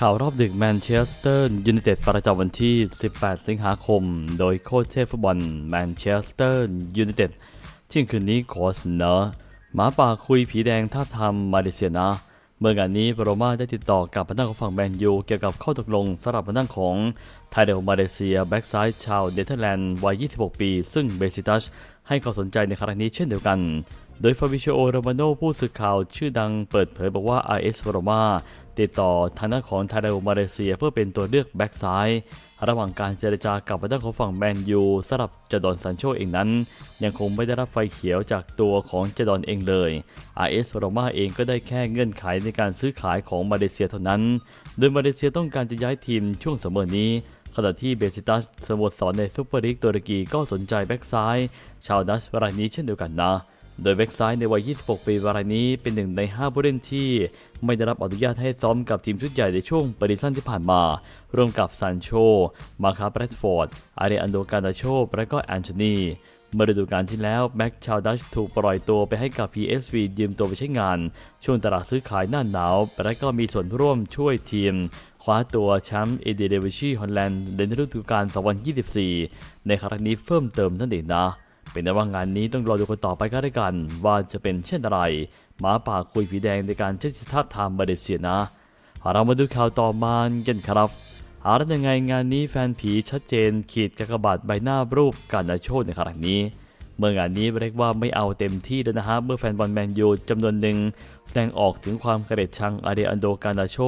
ข่าวรอบดึกแมนเชสเตอร์ยูไนเต็ดประจำวันที่ 18 สิงหาคม โดยโค้ชเทพฟุตบอลแมนเชสเตอร์ยูไนเต็ดเที่ยงคืนนี้ขอเสนอหมาป่าคุยผีแดงท่าทามมาเลเซียนะ เมื่องานนี้โรม่าได้ติดต่อกับพนักของฝั่งแมนยูเกี่ยวกับข้อตกลงสำหรับพนักของไทเดลมาเลเซียแบ็กซ้ายชาวเนเธอร์แลนด์วัย 26 ปี ซึ่งเบซิตัชให้ความสนใจในครั้งนี้เช่นเดียวกัน โดยฟาบิโชโอโรมาโนผู้สื่อข่าวชื่อดังเปิดเผยบอกว่า RS โรม่า ติดต่อทางด้านของไทเดลมาเลเซีย เพื่อเป็นตัวเลือกแบ็กซ้าย ระหว่างการเจรจากับทางด้านของฝั่งแมนยูสำหรับจดอนซันโชเองนั้น ยังคงไม่ได้รับไฟเขียวจากตัวของจดอนเองเลย RS โรม่าเองก็ได้แค่เงื่อนไขในการซื้อขายของมาเลเซียเท่านั้น โดยมาเลเซียต้องการจะย้ายทีมช่วงเสมอนี้ขณะที่เบซิตัสสโมสรในซุปเปอร์ลีกตุรกีก็สนใจแบ็กซ้าย ชาวดัชรายนี้เช่นเดียวกันนะ โดยแบ็กซ้ายในวัย 26 ปีรายนี้เป็นหนึ่งใน 5 ผู้เล่นที่ ไม่ได้รับอนุญาตให้ซ้อมกับทีมชุดใหญ่ในช่วงปริซันที่ผ่านมา ร่วมกับซานโช มาคาแบรดฟอร์ด อารีอันโดการาโช และก็แอนโทนีเมื่อฤดูกาลที่แล้วแบ็กชาวดัชถูกปล่อยตัวไปให้กับ PSV ยืมตัวไปใช้งาน ช่วงตลาดซื้อขายหน้าหนาว และก็มีส่วนร่วมช่วยทีม คว้าตัวแชมป์เอเดเดวิชีฮอลแลนด์ในฤดูกาล 2024 ในครั้งนี้เพิ่มเติมนั่นเองนะ เป็นแต่ว่างานนี้ต้องรอดูกันต่อไปก็ได้กัน ว่าจะเป็นเช่นไร หมาป่าคุยผีแดงในการเช็คสภาพไทม์มาเลเซียนะ เรามาดูข่าวต่อมากันครับหาได้ยังไงงานนี้แฟนผีชัดเจน ขีดกากบาทใบหน้ารูปการนาโชในครั้งนี้ เมื่องานนี้เรียกว่าไม่เอาเต็มที่แล้วนะฮะเมื่อแฟนบอลแมนยูจำนวนหนึ่งแสดงออกถึงความเกลียดชังอาเดอันโดการนาโช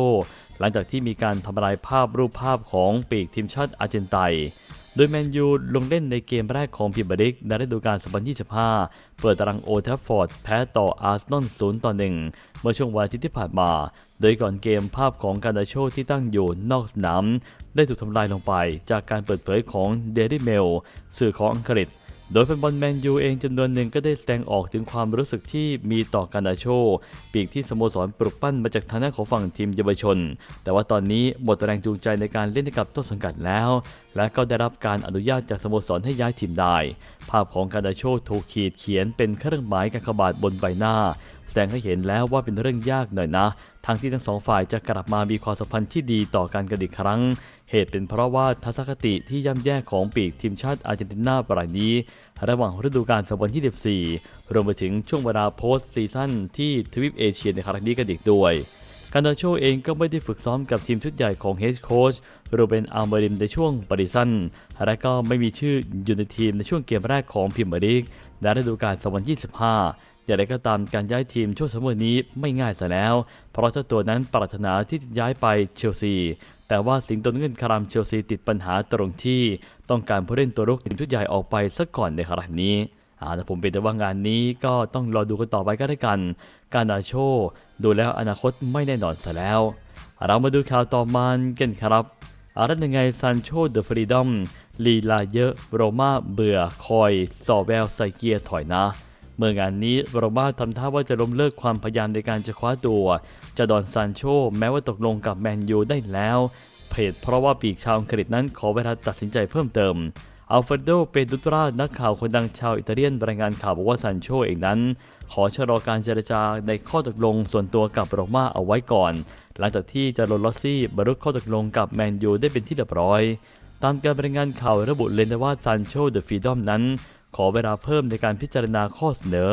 หลังจากที่มีการทำลายภาพรูปภาพของปีกทีมชาติอาร์เจนไตน โดยแมนยูลงเล่นในเกมแรกของพรีเมียร์ลีกในฤดูกาล 2025 เปิดตารางโอทัฟฟอร์ดแพ้ต่ออาร์เซนอล 0 ต่อ 1 เมื่อช่วงวันอาทิตย์ที่ผ่านมา โดยก่อนเกมภาพของการดาโชที่ตั้งอยู่นอกสนามได้ถูกทำลายลงไปจากการเปิดเผยของเดลี่เมลสื่อของอังกฤษ โดยแฟนบอลแมนยูเองจำนวนหนึ่งก็ได้แสดงออกถึงความรู้สึกที่มีต่อการดาโช ปีกที่สโมสรปลุกปั้นมาจากทางด้านของฝั่งทีมเยาวชน แต่ว่าตอนนี้หมดแรงจูงใจในการเล่นกับต้นสังกัดแล้ว และก็ได้รับการอนุญาตจากสโมสรให้ย้ายทีมได้ ภาพของการดาโชถูกขีดเขียนเป็นเครื่องหมายกากบาทบนใบหน้าแสดงให้เห็นแล้วว่าเป็นเรื่องยากหน่อยนะทางที่ทั้งสองฝ่ายจะกลับมามีความสัมพันธ์ที่ดีต่อกันกันอีกครั้ง เหตุเป็นเพราะว่าทัศนคติที่ย่ำแย่ของปีกทีมชาติอาร์เจนตินาปรายนี้ ระหว่างฤดูกาล2024 รวมไปถึงช่วงเวลาโพสต์ซีซั่นที่ทวีปเอเชียในครั้งนี้กันอีกด้วยการดาโชเองก็ไม่ได้ฝึกซ้อมกับทีมชุดใหญ่ของเฮดโค้ชโรเบนอาร์เมริมในช่วงปริซันและก็ไม่มีชื่ออยู่ในทีมในช่วงเกมแรกของพรีเมียร์ลีกในฤดูกาล2025 อย่างไรก็ตามการย้ายทีมช่วงสมัยนี้ไม่ง่ายซะแล้ว เพราะเจ้าตัวนั้นปรารถนาที่จะย้ายไปเชลซี แต่ว่าสิงโตเงินคารามเชลซีติดปัญหาตรงที่ ต้องการผู้เล่นตัวรุกทีมชุดใหญ่ออกไปซะก่อนในครั้งนี้อาแต่ผมเป็นแต่ว่างานนี้ก็ต้องรอดูกันต่อไปก็ได้กัน การดาโชดูแล้วอนาคตไม่แน่นอนซะแล้ว เรามาดูข่าวต่อมากันครับอารัตยังไงซันโชเดอะฟรีดอมลีลาเยอะ โรมาเบื่อคอย สอแววใส่เกียร์ถอยนะ เมื่องานนี้โรม่าทำท่าว่าจะล้มเลิกความพยายามในการจะคว้าตัวจะดอนซานโชแม้ว่าตกลงกับแมนยูได้แล้วเพจเพราะว่าปีกชาวอังกฤษนั้นขอเวลาตัดสินใจเพิ่มเติมอัลเฟรโด เปดุตรา นักข่าวคนดังชาวอิตาเลียนรายงานข่าวบอกว่าซานโชเองนั้น ขอชะลอการเจรจาในข้อตกลงส่วนตัวกับโรม่าเอาไว้ก่อน หลังจากที่จารอนลอสซี่บรรลุข้อตกลงกับแมนยูได้เป็นที่เรียบร้อย ตามการรายงานข่าวระบุเลยนะว่าซานโชเดอะฟรีดอมนั้น ขอเวลาเพิ่มในการพิจารณาข้อเสนอ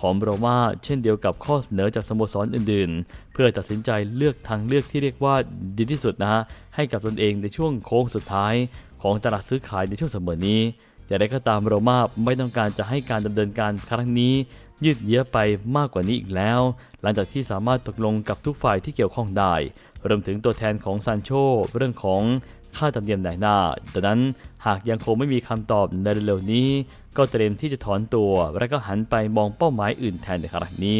ของโรมาเช่นเดียวกับข้อเสนอจากสโมสรอื่นๆ เพื่อตัดสินใจเลือกทางเลือกที่เรียกว่าดีที่สุดนะฮะให้กับตนเองในช่วงโค้งสุดท้าย ของตลาดซื้อขายในช่วงเสมอนี้อย่างไรก็ตามโรมาไม่ต้องการจะให้การดำเนินการครั้งนี้ ยืดเยื้อไปมากกว่านี้อีกแล้ว หลังจากที่สามารถตกลงกับทุกฝ่ายที่เกี่ยวข้องได้รวมถึงตัวแทนของซานโชเรื่องของ ค่าธรรมเนียมนายหน้าดังนั้นหากยังคงไม่มีคำตอบในเร็วนี้ ก็เตรียมที่จะถอนตัว และก็หันไปมองเป้าหมายอื่นแทนในครั้งนี้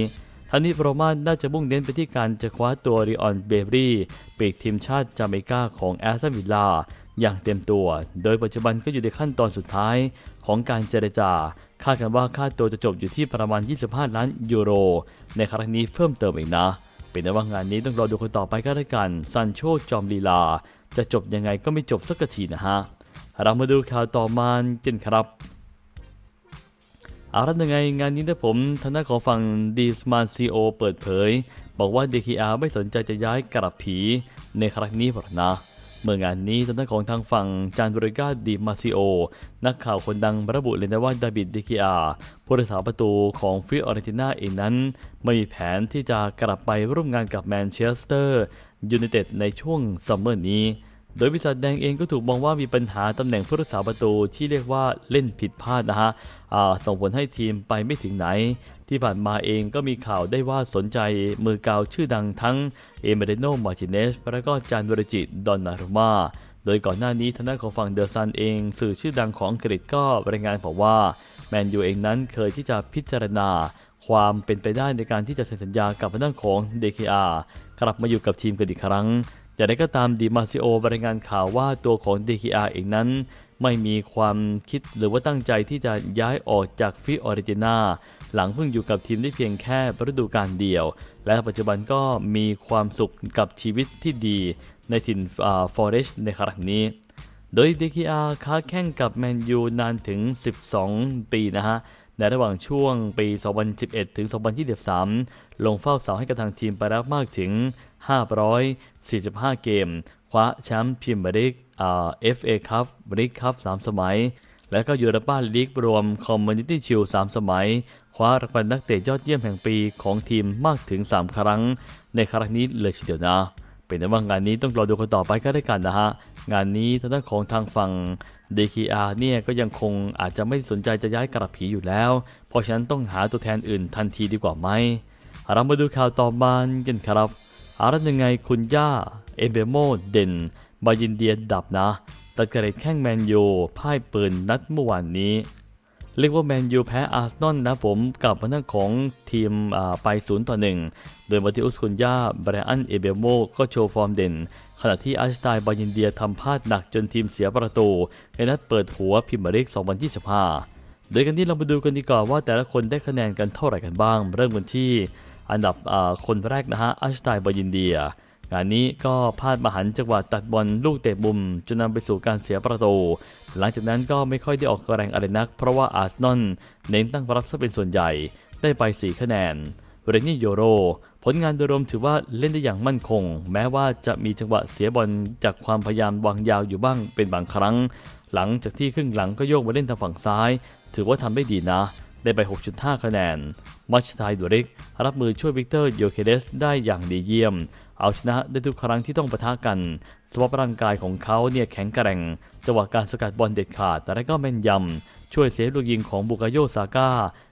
ทั้งนี้โรมาน่าจะมุ่งเน้นไปที่การจะคว้าตัวริออนเบเบรี่ปีกทีมชาติจาเมกาของแอสตันวิลล่าอย่างเต็มตัว โดยปัจจุบันก็อยู่ในขั้นตอนสุดท้ายของการเจรจา คาดกันว่าค่าตัวจะจบอยู่ที่ประมาณ 25 ล้านยูโร ในครั้งนี้เพิ่มเติมอีกนะ เป็นแต่ว่างานนี้ต้องรอดูกันต่อไปก็แล้วกัน ซันโชจอมลีลา จะจบยังไงก็ไม่จบสักทีนะฮะ เรามาดูข่าวต่อมากันครับอาละยังไงงานนี้นะผมทางด้านของฝั่งดีสมานซีโอเปิดเผย บอกว่า DKR ไม่สนใจจะย้ายกลับผีในครั้งนี้หรอกนะเมื่องานนี้ทางด้านของทางฝั่งจานบริกาดิมาซิโอ นักข่าวคนดังระบุเลยนะว่าดาบิดดิกิอาผู้รักษาประตูของฟิออเรนติน่าเองนั้น ไม่มีแผนที่จะกลับไปร่วมงานกับแมนเชสเตอร์ ยูไนเต็ดในช่วงซัมเมอร์นี้ โดยวิสัทแดงเองก็ถูกมองว่ามีปัญหาตำแหน่งผู้รักษาประตูที่เรียกว่าเล่นผิดพลาดนะฮะอ่าส่งผลให้ทีมไปไม่ถึงไหน ที่ผ่านมาเองก็มีข่าวได้ว่าสนใจมือกาวชื่อดังทั้งเอเมเรโนมาร์ติเนสและก็จานวรจิตดอนนารุมาโดยก่อนหน้านี้ทางด้านของฝั่งเดอะซันเอง สื่อชื่อดังของอังกฤษก็รายงานบอกว่า แมนยูเองนั้นเคยที่จะพิจารณา ความเป็นไปได้ในการที่จะเซ็นสัญญากับทางด้านของ DKR กลับมาอยู่กับทีมกันอีกครั้งอย่างไรก็ตามดีมาซิโอรายงานข่าวว่าตัวของ DKR เองนั้น ไม่มีความคิดหรือว่าตั้งใจที่จะย้ายออกจากฟิออริจินาหลังเพิ่งอยู่กับทีมได้เพียงแค่ฤดูกาลเดียว และปัจจุบันก็มีความสุขกับชีวิตที่ดีในถิ่นฟอเรสต์ในครั้งนี้ โดย DKR ค้าแข่งกับแมนยูนานถึง 12 ปีนะฮะ ในระหว่างช่วงปี 2011 ถึง 2023 ลงเฝ้าเสาให้กับทางทีมไปแล้วมากถึง 545 เกม คว้าแชมป์พรีเมียร์ลีกอ่า FA คัพลีกคัพ3สมัย และก็ยูโรปาลีกรวมคอมมูนิตี้ชิล3สมัย คว้ารางวัลนักเตะยอดเยี่ยมแห่งปีของทีมมากถึง 3 ครั้ง ในครั้งนี้เลยทีเดียวนะ เป็นแต่ว่างานนี้ต้องรอดูกันต่อไปก็ได้กันนะฮะ งานนี้ทางด้านของทางฝั่ง DKR เนี่ยก็ยังคงอาจจะไม่สนใจจะย้ายกลับผีอยู่แล้ว เพราะฉะนั้นต้องหาตัวแทนอื่นทันทีดีกว่าไหมเรามาดูข่าวต่อมากันครับอารันยังไงคุณย่า เอเบโมเด่น บายินเดียดับนะ ตัดกระเด็นแข้งแมนยูพ่ายปืนนัดเมื่อวานนี้ เรียกว่าแมนยูแพ้อาร์เซนอลนะผมกับทางด้านของทีมอ่าไป 0 ต่อ 1 โดยมาติอุสคุนยาไบรอันเอเบโมก็โชว์ฟอร์มเด่น ขณะที่อาร์สไตล์บายินเดียทำพลาดหนักจนทีมเสียประตูในนัดเปิดหัวพิมพ์ริก 2025 โดยกันที่เรามาดูกันดีกว่าว่าแต่ละคนได้คะแนนกันเท่าไหร่กันบ้าง เริ่มกันที่อันดับคนแรกนะฮะอาร์สไตล์บายินเดียงานนี้ก็พลาดมาหันจังหวะตัดบอลลูกเตะมุมจนนำไปสู่การเสียประตู หลังจากนั้นก็ไม่ค่อยได้ออกแรงอะไรนัก เพราะว่าอาร์เซนอลเน้นตั้งรับซะเป็นส่วนใหญ่ได้ไป 4 คะแนน เรนนี่โยโร ผลงานโดยรวมถือว่าเล่นได้อย่างมั่นคง แม้ว่าจะมีจังหวะเสียบอลจากความพยายามวางยาวอยู่บ้างเป็นบางครั้ง หลังจากที่ครึ่งหลังก็โยกมาเล่นทางฝั่งซ้าย ถือว่าทำได้ดีนะ ได้ไป 6.5 คะแนน มัชไทยดูริก รับมือช่วยวิกเตอร์โยเคเดสได้อย่างดีเยี่ยม เอาชนะได้ทุกครั้งที่ต้องปะทะกันสภาพร่างกายของเขาเนี่ยแข็งแกร่ง จังหวะการสกัดบอลเด็ดขาดแต่ก็แม่นยำช่วยเซฟลูกยิงของบุกาโยซาก้า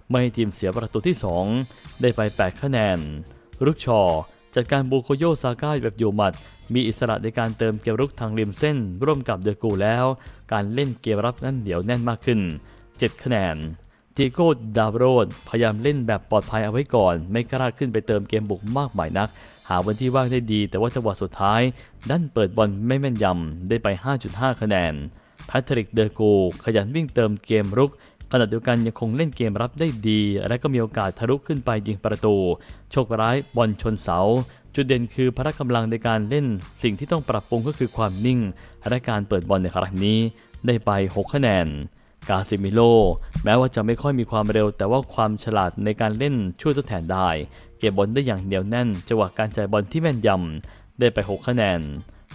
ไม่ให้ทีมเสียประตูที่ 2 ได้ไป 8 คะแนน รุกชอ จัดการบุกโยซาก้าแบบอยู่หมัด มีอิสระในการเติมเกมรุกทางริมเส้น ร่วมกับเดอกูแล้ว การเล่นเกมรับนั้นเหนียวแน่นมากขึ้น 7 คะแนนติโก้ดาวโรดพยายามเล่นแบบปลอดภัยเอาไว้ก่อน ไม่กล้าขึ้นไปเติมเกมบุกมากมายนัก หาวันที่ว่างได้ดี แต่ว่าจังหวะสุดท้าย ดันเปิดบอลไม่แม่นยำได้ไป 5.5 คะแนนแพทริกเดอร์โกขยันวิ่งเติมเกมรุก ขณะเดียวกันยังคงเล่นเกมรับได้ดี และก็มีโอกาสทะลุขึ้นไปยิงประตู โชคร้ายบอลชนเสา จุดเด่นคือพละกำลังในการเล่น สิ่งที่ต้องปรับปรุงก็คือความนิ่ง และการเปิดบอลในครั้งนี้ ได้ไป 6 คะแนนกาซิมิโล แม้ว่าจะไม่ค่อยมีความเร็ว แต่ว่าความฉลาดในการเล่นช่วยทดแทนได้ เก็บบอลได้อย่างเหนียวแน่นจังหวะการจ่ายบอลที่แม่นยำได้ไป 6 คะแนน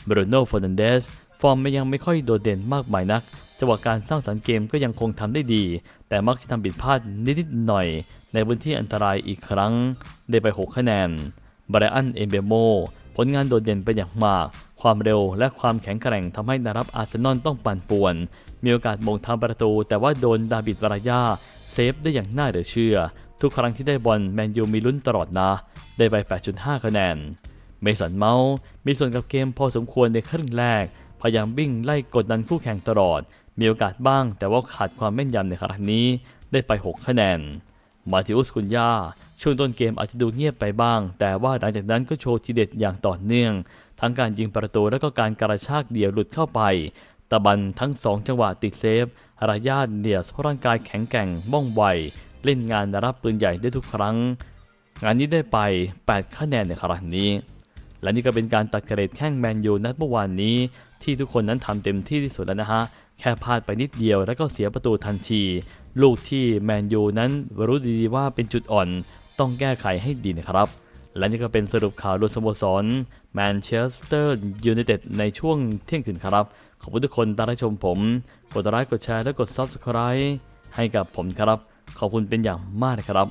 บรูโน่ฟอร์นันเดสฟอร์มไม่ยังไม่ค่อยโดดเด่นมากมายนัก จังหวะการสร้างสรรค์เกมก็ยังคงทำได้ดี แต่มักจะทำผิดพลาดนิดๆหน่อย ในพื้นที่อันตรายอีกครั้ง ได้ไป 6 คะแนนบรอันเอเบโมผลงานโดดเด่นเป็นอย่างมาก ความเร็วและความแข็งแกร่งทำให้นารับอาร์เซนอลต้องปั่นป่วน มีโอกาสมงทางประตู แต่ว่าโดนดาบิดวารายาเซฟได้อย่างน่าเหลือเชื่อ ทุกครั้งที่ได้บอลแมนยูมีลุ้นตลอดนะ ได้ไป 8.5 คะแนน เมสันเมาส์มีส่วนกับเกมพอสมควรในครึ่งแรก พยายามวิ่งไล่กดดันคู่แข่งตลอด มีโอกาสบ้าง แต่ว่าขาดความแม่นยำในครั้งนี้ได้ไป 6 คะแนน มาติอุสกุนยาช่วงต้นเกมอาจจะดูเงียบไปบ้าง แต่ว่าหลังจากนั้นก็โชว์ทีเด็ดอย่างต่อเนื่อง ทั้งการยิงประตูและก็การกระชากเดี่ยวหลุดเข้าไป ตะบันทั้ง 2 จังหวะติดเซฟรายาดเดียสร่างกายแข็งแกร่งว่องไวเล่นงานรับปืนใหญ่ได้ทุกครั้ง งานนี้ได้ไป 8 คะแนนในครั้งนี้ และนี่ก็เป็นการตัดเกรดแข้งแมนยูนัดเมื่อวานนี้ ที่ทุกคนนั้นทำเต็มที่ที่สุดแล้วนะฮะ แค่พลาดไปนิดเดียวแล้วก็เสียประตูทันที ลูกที่แมนยูนั้นรู้ดีว่าเป็นจุดอ่อน ต้องแก้ไขให้ดีนะครับ และนี่ก็เป็นสรุปข่าวรวมสโมสรแมนเชสเตอร์ยูไนเต็ดในช่วงเที่ยงคืนครับ ขอบคุณทุกคนที่รับชมผม กดไลค์กดแชร์และกด Subscribe ให้กับผมครับ ขอบคุณเป็นอย่างมากนะครับ